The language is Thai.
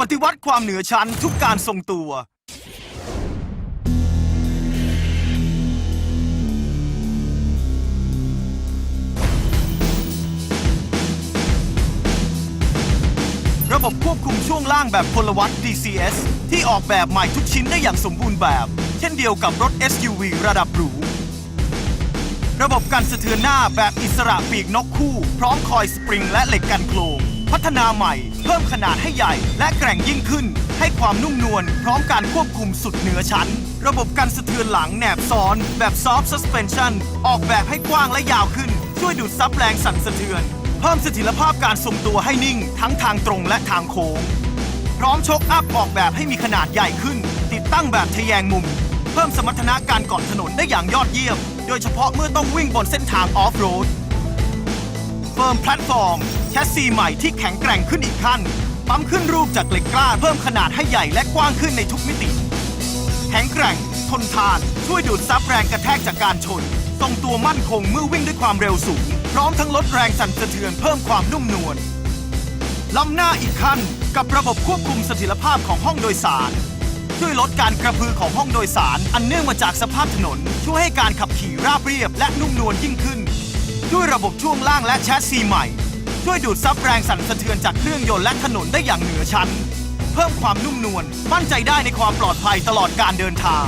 ปฏิวัติความเหนือชั้นทุกการทรงตัว ระบบควบคุมช่วงล่างแบบพลวัต DCS ที่ออกแบบใหม่ทุกชิ้นได้อย่างสมบูรณ์แบบ เช่นเดียวกับรถ SUV ระดับหรู ระบบกันสะเทือนหน้าแบบอิสระปีกนกคู่ พร้อมคอยสปริงและเหล็กกันโครง พัฒนาใหม่ เพิ่มขนาดให้ใหญ่และแกร่งยิ่งขึ้น ให้ความนุ่มนวลพร้อมการควบคุมสุดเหนือชั้น ระบบกันสะเทือนหลังแหนบซ้อน แบบ Soft Suspension ออกแบบให้กว้างและยาวขึ้น ช่วยดูดซับแรงสั่นสะเทือน เพิ่มเสถียรภาพการทรงตัวให้นิ่ง ทั้งทางตรงและทางโค้งพร้อมชกอัพออกแบบให้มีขนาดใหญ่ขึ้น ติดตั้งแบบทะแยงมุม เพิ่มสมรรถนะการเกาะถนนได้อย่างยอดเยี่ยม โดยเฉพาะเมื่อต้องวิ่งบนเส้นทางออฟโรด เฟิร์มแพลตฟอร์มแชสซีใหม่ที่แข็งแกร่งขึ้นอีกขั้น ปั๊มขึ้นรูปจากเหล็กกล้าเพิ่มขนาดให้ใหญ่และกว้างขึ้นในทุกมิติ แข็งแกร่ง ทนทาน ช่วยดูดซับแรงกระแทกจากการชน ทรงตัวมั่นคงเมื่อวิ่งด้วยความเร็วสูง พร้อมทั้งลดแรงสั่นสะเทือนเพิ่มความนุ่มนวลล้ำหน้าอีกขั้นกับระบบควบคุมเสถียรภาพของห้องโดยสาร ช่วยลดการกระพือของห้องโดยสาร อันเนื่องมาจากสภาพถนน ช่วยให้การขับขี่ราบเรียบและนุ่มนวลยิ่งขึ้น ด้วยระบบช่วงล่างและแชสซีใหม่ ช่วยดูดซับแรงสั่นสะเทือนจากเครื่องยนต์และถนนได้อย่างเหนือชั้น เพิ่มความนุ่มนวลมั่นใจได้ในความปลอดภัยตลอดการเดินทาง